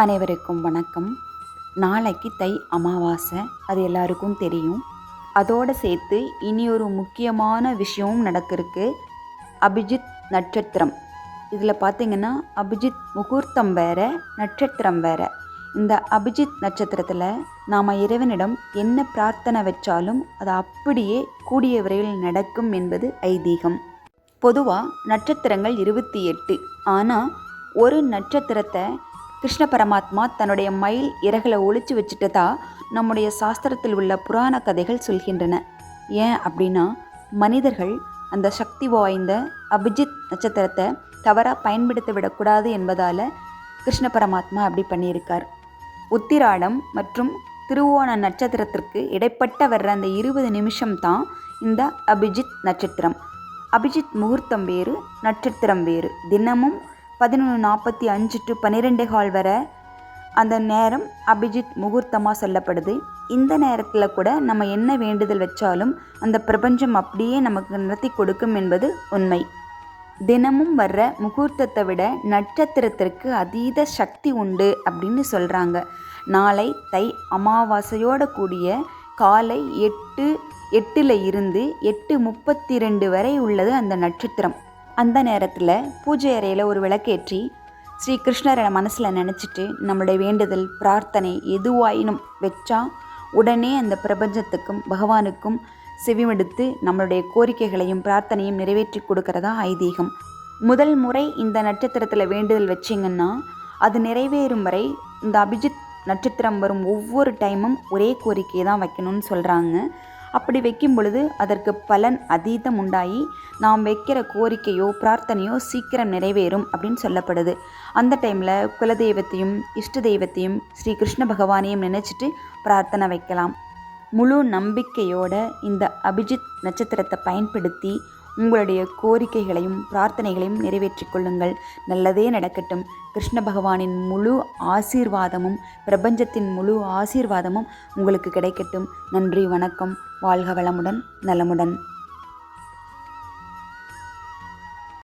அனைவருக்கும் வணக்கம். நாளைக்கு தை அமாவாசை அது எல்லாருக்கும் தெரியும். அதோடு சேர்த்து இனி ஒரு முக்கியமான விஷயமும் நடக்கிருக்கு. அபிஜித் நட்சத்திரம். இதில் பார்த்தீங்கன்னா அபிஜித் முகூர்த்தம் வேறு நட்சத்திரம் வேறு. இந்த அபிஜித் நட்சத்திரத்தில் நாம் இறைவனிடம் என்ன பிரார்த்தனை வச்சாலும் அது அப்படியே கூடிய விரைவில் நடக்கும் என்பது ஐதீகம். பொதுவாக நட்சத்திரங்கள் இருபத்தி எட்டு. ஆனால் ஒரு நட்சத்திரத்தை கிருஷ்ண பரமாத்மா தன்னுடைய மயில் இறகளை ஒழிச்சு வச்சுட்டதா நம்முடைய சாஸ்திரத்தில் உள்ள புராண கதைகள் சொல்கின்றன. ஏன் அப்படின்னா மனிதர்கள் அந்த சக்தி வாய்ந்த அபிஜித் நட்சத்திரத்தை தவறாக பயன்படுத்த விடக்கூடாது என்பதால் கிருஷ்ண பரமாத்மா அப்படி பண்ணியிருக்கார். உத்திராடம் மற்றும் திருவோண நட்சத்திரத்திற்கு இடைப்பட்ட வர்ற அந்த இருபது நிமிஷம் தான் இந்த அபிஜித் நட்சத்திரம். அபிஜித் முகூர்த்தம் வேறு நட்சத்திரம் வேறு. தினமும் பதினொன்று நாற்பத்தி அஞ்சு டு பன்னிரெண்டே கால் வரை அந்த நேரம் அபிஜித் முகூர்த்தமாக சொல்லப்படுது. இந்த நேரத்தில் கூட நம்ம என்ன வேண்டுதல் வச்சாலும் அந்த பிரபஞ்சம் அப்படியே நமக்கு நடத்தி கொடுக்கும் என்பது உண்மை. தினமும் வர்ற முகூர்த்தத்தை விட நட்சத்திரத்திற்கு அதீத சக்தி உண்டு அப்படின்னு சொல்கிறாங்க நாளை தை அமாவாசையோட கூடிய காலை எட்டு எட்டில் இருந்து எட்டு முப்பத்தி ரெண்டு வரை உள்ளது அந்த நட்சத்திரம். அந்த நேரத்தில் பூஜை அறையில் ஒரு விளக்கேற்றி ஸ்ரீ கிருஷ்ணரை மனசில் நினச்சிட்டு நம்மளுடைய வேண்டுதல் பிரார்த்தனை எதுவாயினும் வச்சா உடனே அந்த பிரபஞ்சத்துக்கும் பகவானுக்கும் செவிமெடுத்து நம்மளுடைய கோரிக்கைகளையும் பிரார்த்தனையும் நிறைவேற்றி கொடுக்கறதா ஐதீகம். முதல் முறை இந்த நட்சத்திரத்தில் வேண்டுதல் வச்சிங்கன்னா அது நிறைவேறும் வரை இந்த அபிஜித் நட்சத்திரம் வரும் ஒவ்வொரு டைமும் ஒரே கோரிக்கையை தான் வைக்கணும்னு சொல்கிறாங்க அப்படி வைக்கும் பொழுது அதற்கு பலன் அதீதம் உண்டாகி நாம் வைக்கிற கோரிக்கையோ பிரார்த்தனையோ சீக்கிரம் நிறைவேறும் அப்படின்னு சொல்லப்படுது. அந்த டைமில் குலதெய்வத்தையும் இஷ்ட தெய்வத்தையும் ஸ்ரீ கிருஷ்ண பகவானையும் நினச்சிட்டு பிரார்த்தனை வைக்கலாம். முழு நம்பிக்கையோட இந்த அபிஜித் நட்சத்திரத்தை பயன்படுத்தி உங்களுடைய கோரிக்கைகளையும் பிரார்த்தனைகளையும் நிறைவேற்றிக் கொள்ளுங்கள். நல்லதே நடக்கட்டும். கிருஷ்ண பகவானின் முழு ஆசீர்வாதமும் பிரபஞ்சத்தின் முழு ஆசீர்வாதமும் உங்களுக்கு கிடைக்கட்டும். நன்றி வணக்கம். வாழ்க வளமுடன் நலமுடன்.